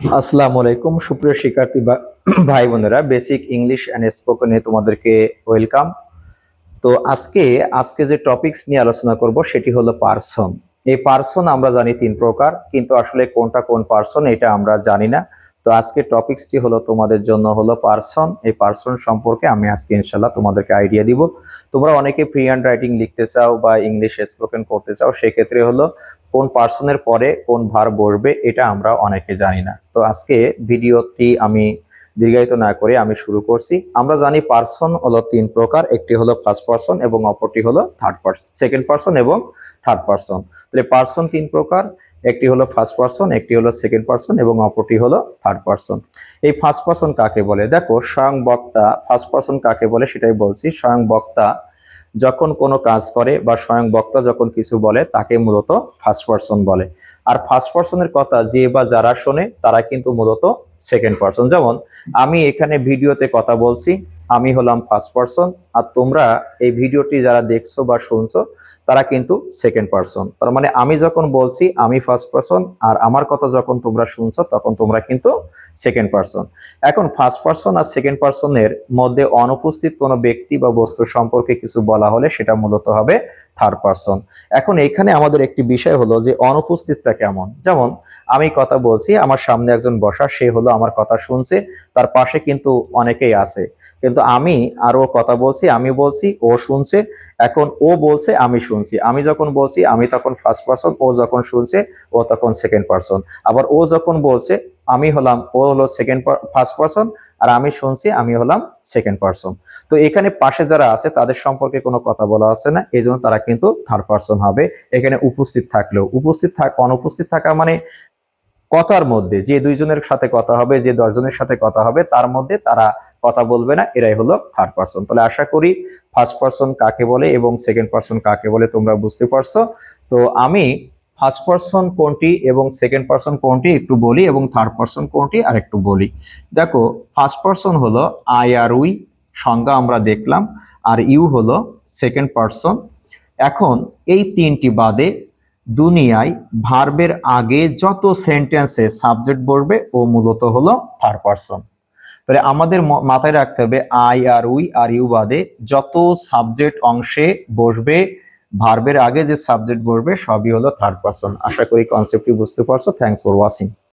আসসালামু আলাইকুম। সুপ্রিয় শিক্ষার্থী ভাই বোনেরা বেসিক ইংলিশ অ্যান্ড স্পোকেনে তোমাদেরকে ওয়েলকাম তো আজকে আজকে যে টপিকস নিয়ে আলোচনা করব, সেটি হলো পার্সন এই পার্সন আমরা জানি তিন প্রকার, কিন্তু আসলে কোনটা কোন পার্সন এটা আমরা জানি না। তো আজকে টপিকসটি হলো তোমাদের জন্য হলো পার্সন এই পার্সন সম্পর্কে আমি আজকে ইনশাল্লাহ তোমাদেরকে আইডিয়া দিব। তোমরা অনেকে ফ্রি হ্যান্ড রাইটিং লিখতে চাও বা ইংলিশ স্পোকেন করতে চাও, সেক্ষেত্রে হলো কোন পার্সনের পরে কোন ভার বসবে, এটা আমরা অনেকে জানি না। তো আজকে ভিডিওটি আমি দীর্ঘায়িত না করে আমি শুরু করছি। আমরা জানি পার্সন হলো তিন প্রকার, একটি হলো ফার্স্ট পার্সন এবং অপরটি হলো থার্ড পার্সন সেকেন্ড পার্সন এবং থার্ড পার্সন তাহলে পার্সন তিন প্রকার, একটি হলো ফার্স্ট পার্সন একটি হলো সেকেন্ড পার্সন এবং অপরটি হলো থার্ড পার্সন এই ফার্স্ট পার্সন কাকে বলে? দেখো, স্বয়ং বক্তা ফার্স্ট পার্সন কাকে বলে সেটাই বলছি। স্বয়ং বক্তা যখন কোনো কাজ করে বা স্বয়ং বক্তা যখন কিছু বলে, তাকে মূলত ফার্স্ট পার্সন বলে। আর ফার্স্ট পার্সনের কথা যে বা যারা শোনে, তারা কিন্তু মূলত সেকেন্ড পার্সন যেমন, আমি এখানে ভিডিওতে কথা বলছি আমি হলাম ফার্স্ট পার্সন আর তোমরা এই ভিডিওটি যারা দেখছ বা শুনছো, তারা কিন্তু সেকেন্ড পার্সন তার মানে আমি যখন বলছি, আমি ফার্স্ট পার্সন আর আমার কথা যখন তোমরা শুনছো, তখন তোমরা কিন্তু সেকেন্ড পার্সন এখন ফার্স্ট পার্সন আর সেকেন্ড পার্সনের মধ্যে অনুপস্থিত কোনো ব্যক্তি বা বস্তু সম্পর্কে কিছু বলা হলে সেটা মূলত হবে থার্ড পার্সন এখন এখানে আমাদের একটি বিষয় হলো যে অনুপস্থিতটা কেমন। যেমন, আমি কথা বলছি, আমার সামনে একজন বসা, সে হলো আমার কথা শুনছে, তার পাশে কিন্তু অনেকেই আছে। কিন্তু আমি আরও কথা বলছি, আমি বলছি, ও শুনছে, এখন ও বলছে, আমি শুনছি। আমি যখন বলছি, আমি তখন ফার্স্ট পার্সন ও যখন শুনছে, ও তখন সেকেন্ড পার্সন আবার ও যখন বলছে, আমি হলাম, ও হলো সেকেন্ড ফার্স্ট পার্সন আর আমি শুনছি, আমি হলাম সেকেন্ড পার্সন তো এখানে পাশে যারা আছে, তাদের সম্পর্কে কোনো কথা বলা আছে না এই জন্য তারা কিন্তু থার্ড পার্সন হবে। এখানে উপস্থিত থাকলেও, উপস্থিত থাক, অনুপস্থিত থাকা মানে কথার মধ্যে, যে দুইজনের সাথে কথা হবে, যে দশজনের সাথে কথা হবে, তার মধ্যে তারা কথা বলবে না, এরাই হলো থার্ড পার্সন তাহলে আশা করি ফার্স্ট পার্সন কাকে বলে এবং সেকেন্ড পার্সন কাকে বলে তোমরা বুঝতে পারছ। তো আমি ফার্স্ট পার্সন কোনটি এবং সেকেন্ড পার্সন কোনটি একটু বলি এবং থার্ড পার্সন কোনটি আর একটু বলি। দেখো ফার্স্ট পার্সন হলো আই আর উই সংজ্ঞা আমরা দেখলাম, আর ইউ হলো সেকেন্ড পার্সন এখন এই তিনটি বাদে দুনিয়ায় ভার্বের আগে যত সেন্টেন্সে সাবজেক্ট বসবে ও মূলত হলো থার্ড পার্সন তাহলে আমাদের মাথায় রাখতে হবে আই আর উই আর ইউ বাদে যত সাবজেক্ট অংশে বসবে, ভার্বের আগে যে সাবজেক্ট বসবে সবই হলো থার্ড পার্সন আশা করি কনসেপ্টটি বুঝতে পারছ। Thanks for watching